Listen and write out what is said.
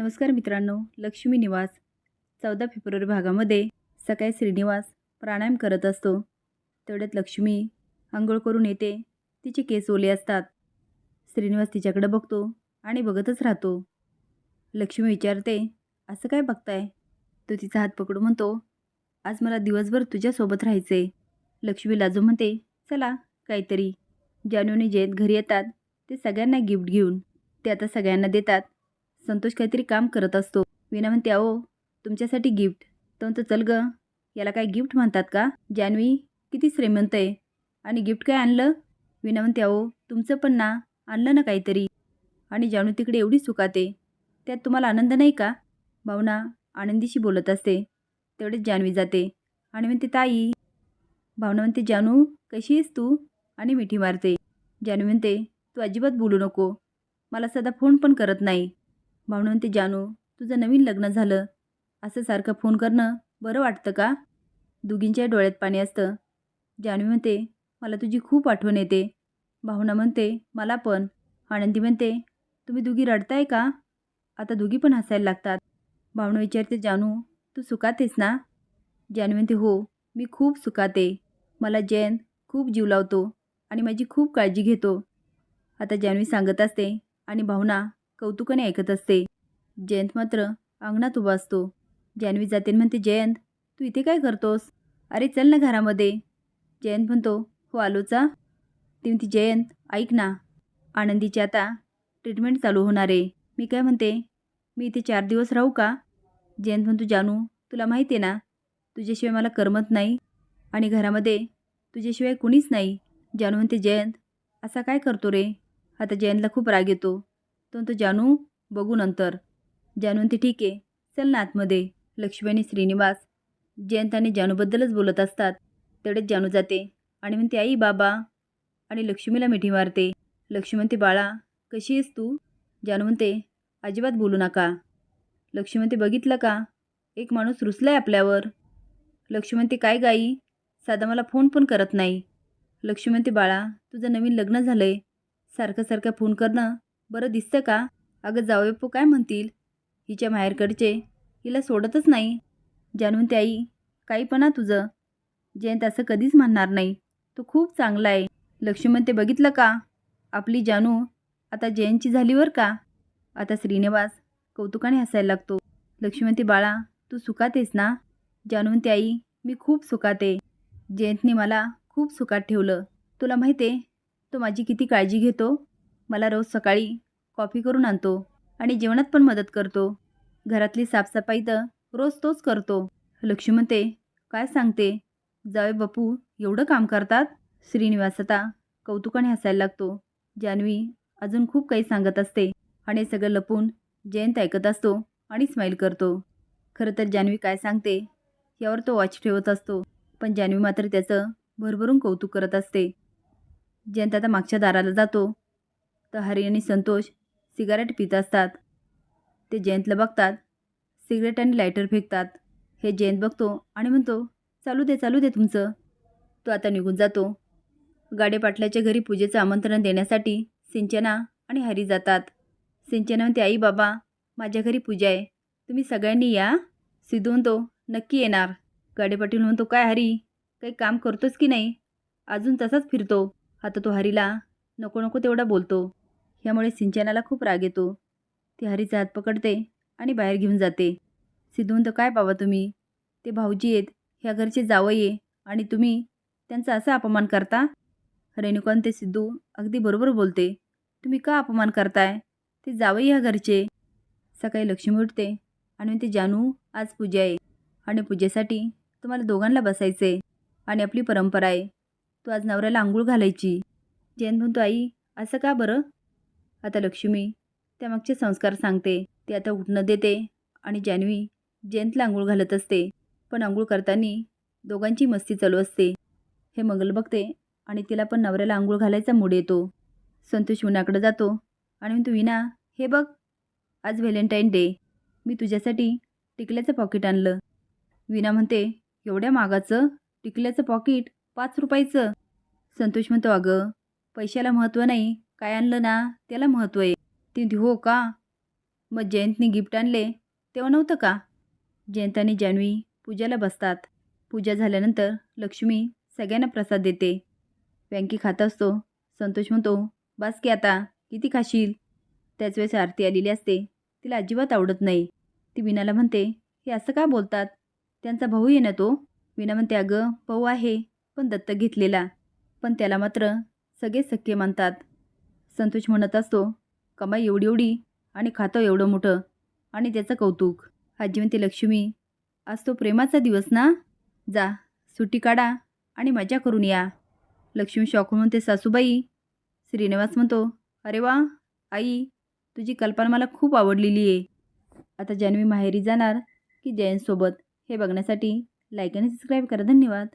नमस्कार मित्रांनो लक्ष्मी निवास चौदा फेब्रुवारी भागामध्ये सकाळी श्रीनिवास प्राणायाम करत असतो. तेवढ्यात लक्ष्मी आंघोळ करून येते तिचे केस ओले असतात. श्रीनिवास तिच्याकडे बघतो आणि बघतच राहतो. लक्ष्मी विचारते असं काय बघताय? तो तिचा हात पकडून म्हणतो आज मला दिवसभर तुझ्यासोबत राहायचे लक्ष्मी लाजू म्हणते चला काहीतरी. जानू जे जयंत घरी येतात ते सगळ्यांना गिफ्ट घेऊन ते आता सगळ्यांना देतात. संतोष काहीतरी काम करत असतो. विना म्हणते अहो तुमच्यासाठी गिफ्ट. तर म्हणतो चल ग याला काय गिफ्ट म्हणतात का? जान्हवी किती श्रीमंत आहे. आणि गिफ्ट काय आणलं? विना म्हणते अहो तुमचं पण ना आणलं ना काहीतरी. आणि जानू तिकडे एवढी सुखाते त्यात तुम्हाला आनंद नाही का? भावना आनंदीशी बोलत असते. तेवढेच जान्हवी जाते. आणि म्हणते ताई. भावना म्हणते जानू कशी आहेस तू? आणि मिठी मारते. जानवी म्हणते तू अजिबात बोलू नको. मला सदा फोन पण करत नाही. भावना म्हणते जानू तुझं नवीन लग्न झालं. असं सारखं फोन करणं बरं वाटतं का? दोघींच्या डोळ्यात पाणी असतं. जानवी म्हणते मला तुझी खूप आठवण येते. भावना म्हणते मला पण. आनंदी म्हणते तुम्ही दोघी रडताय का? आता दोघी पण हसायला लागतात. भावना विचारते जानू तू सुखात आहेस ना? जानवी म्हणते हो मी खूप सुखात आहे. मला जयंत खूप जीव लावतो आणि माझी खूप काळजी घेतो. आता जानवी सांगत असते आणि भावना कौतुकाने ऐकत असते. जयंत मात्र अंगणात उभा असतो. जान्हवी जाते म्हणते जयंत तू इथे काय करतोस? अरे चल ना घरामध्ये. जयंत म्हणतो हो आलोचा ती म्हणते जयंत ऐक ना आनंदीची आता ट्रीटमेंट चालू होणार आहे. मी काय म्हणते मी इथे चार दिवस राहू का? जयंत म्हणतो जानू तुला माहिती आहे ना तुझ्याशिवाय मला करमत नाही आणि घरामध्ये तुझ्याशिवाय कुणीच नाही. जानू म्हणते जयंत असा काय करतो रे? आता जयंतला खूप राग येतो. तो जानू बघू नंतर. जानू म्हणते ठीक आहे. चल ना आतमध्ये. लक्ष्मी आणि श्रीनिवास जयंत आणि जानूबद्दलच बोलत असतात. तेवढेच जानू जाते आणि म्हणते आई बाबा. आणि लक्ष्मीला मिठी मारते. लक्ष्मी म्हणते बाळा कशी आहेस तू? जानू म्हणते अजिबात बोलू नका. लक्ष्मी म्हणते बघितलं का? एक माणूस रुसलाय आपल्यावर. लक्ष्मी म्हणते काय गाई साधा मला फोन पण करत नाही. लक्ष्मी म्हणते बाळा तुझं नवीन लग्न झालं आहे सारखं सारखं फोन करणं बरं दिसतं का? अगं जावयप्पू काय म्हणतील? हिच्या माहेरकडचे. हिला सोडतच नाही. जानून त्याई काहीपणा तुझं. जयंत असं कधीच म्हणणार नाही. तो खूप चांगला आहे. लक्ष्मण ते बघितलं का? आपली जानू आता जयंतची झाली वर का? आता श्रीनिवास कौतुकाने हसायला लागतो. लक्ष्मी बाळा तू सुखात आहेस ना? जाणून ते आई मी खूप सुखात आहे. जयंतने मला खूप सुखात ठेवलं. तुला माहिती आहे तो माझी किती काळजी घेतो? मला रोज सकाळी कॉफी करून आणतो आणि जेवणात पण मदत करतो. घरातली साफसफाई तर रोज तोच करतो. लक्ष्मी म्हणते काय सांगते? जावे बापू एवढं काम करतात? श्रीनिवास आता कौतुकाने हसायला लागतो. जान्हवी अजून खूप काही सांगत असते आणि सगळं लपून जयंत ऐकत असतो आणि स्माईल करतो. खरं तर जान्हवी काय सांगते? यावर तो वॉच ठेवत असतो. पण जान्हवी मात्र त्याचं भरभरून कौतुक करत असते. जयंत आता मागच्या दाराला जातो. तर हरी आणि संतोष सिगारेट पित असतात. ते जयंतला बघतात. सिगरेट आणि लायटर फेकतात. हे जयंत बघतो आणि म्हणतो चालू दे चालू दे तुमचं. तो आता निघून जातो. गाडे पाटलाच्या घरी पूजेचं आमंत्रण देण्यासाठी सिंचना आणि हरी जातात. सिंचना म्हणते आई बाबा माझ्या घरी पूजा आहे. तुम्ही सगळ्यांनी या. सिद्धू म्हणतो नक्की येणार. गाडे पाटील म्हणतो काय हरी काही काम करतोस की नाही? अजून तसाच फिरतो. आता तो हरीला नको नको तेवढा बोलतो. ह्यामुळे सिंचनाला खूप राग येतो. ती हरीचा हात पकडते आणि बाहेर घेऊन जाते. सिद्धूंत काय पावा तुम्ही? ते भाऊजी आहेत. ह्या घरचे जावई आणि तुम्ही त्यांचा असा अपमान करता? रेणुकांत ते सिद्धू अगदी बरोबर बोलते. तुम्ही का अपमान करताय? ते जावई ह्या घरचे. सकाळी लक्ष्मी उठते आणि ते जानू आज पूजा आहे आणि पूजेसाठी तुम्हाला दोघांना बसायचे आणि आपली परंपरा आहे. तू आज नवऱ्याला आंघोळ घालायची. जयंत म्हणतो आई असं का बरं? आता लक्ष्मी त्यामागचे संस्कार सांगते ते आता उठणं देते आणि जान्हवी जयंतला आंघोळ घालत असते. पण आंघोळ करताना दोघांची मस्ती चालू असते. हे मंगल बघते आणि तिला पण नवऱ्याला आंघोळ घालायचा मूड येतो. संतोष विनाकडं जातो आणि म्हणतो विना हे बघ आज व्हॅलेंटाईन डे. मी तुझ्यासाठी टिकल्याचं पॉकेट आणलं. विना म्हणते एवढ्या मागाचं टिकल्याचं पॉकेट पाच रुपयाचं? संतोष म्हणतो अगं पैशाला महत्त्व नाही काय आणलं ना? त्याला महत्त्व आहे. ती म्हणते हो का? मग जयंतने गिफ्ट आणले. तेव्हा नव्हतं का? जयंत आणि जान्हवी पूजाला बसतात. पूजा झाल्यानंतर लक्ष्मी सगळ्यांना प्रसाद देते. बँकी खात असतो. संतोष म्हणतो बास की आता किती खाशील? त्याच वेळेस आरती आलेली असते. तिला अजिबात आवडत नाही. ती विनाला म्हणते हे असं का बोलतात? त्यांचा भाऊ आहे ना तो? विना म्हणते अगं भाऊ आहे पण दत्तक घेतलेला. पण त्याला मात्र सगळे सख्खे मानतात. संतोष म्हणत असतो कमाई एवढी एवढी आणि खातं एवढं मोठं आणि त्याचं कौतुक. आजी म्हणते लक्ष्मी आज तो प्रेमाचा दिवस ना? जा सुट्टी काढा आणि मजा करून या. लक्ष्मी शॉक म्हणते सासूबाई श्रीनिवास म्हणतो अरे वा आई तुझी कल्पना मला खूप आवडलेली आहे. आता जान्हवी माहेरी जाणार की जयंतसोबत हे बघण्यासाठी लाईक आणि सबस्क्राईब करा. धन्यवाद.